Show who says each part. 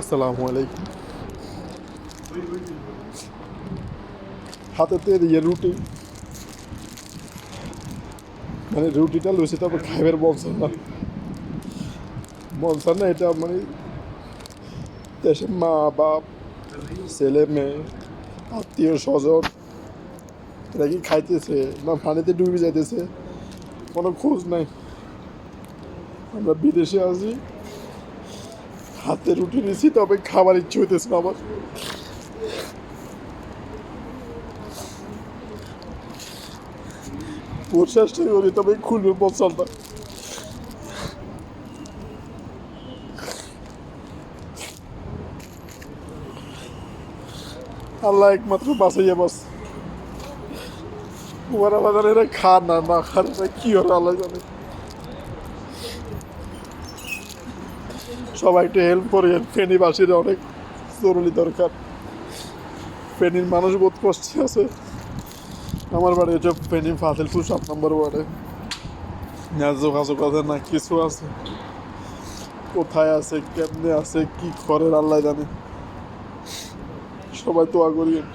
Speaker 1: আসসালামু আলাইকুম। হাতেতে ইয়ে রুটি। মানে রুটিটা লুচি তারপর খাইবার বলছেন না। বলছেন না এটা মানে দেশের মা বাপ ছেলে মেয়ে আত্মীয় স্বজন এরা কি খাইতেছে না পানিতে ডুবে যাইতেছে? কোনো খোঁজ নাই। আমরা বিদেশে আছি। হাতে রুটি নিছি, তবে খাবার ইচ্ছে হইতেছে না আমার। চেষ্টা করি তবে খুলবে বলসালটা আল্লাহ একমাত্র বাঁচাইয়া বাস ওরা এরা খা না না না, কি ওরা আল্লাহ জানে। সবাই একটু হেল্প করে ফেনীবাসীর অনেক জরুরি দরকার। ফেনীর মানুষ বহুত কষ্টে আছে। আমার বাড়ি হচ্ছে ফেনী ফাতিলপুর সাত নম্বর ওয়ার্ডে। না যোগাযোগ আছে না কিছু আছে? কোথায় আছে, কেমনে আছে, কি করে, আল্লাহ জানে। সবাই তো করিয়েন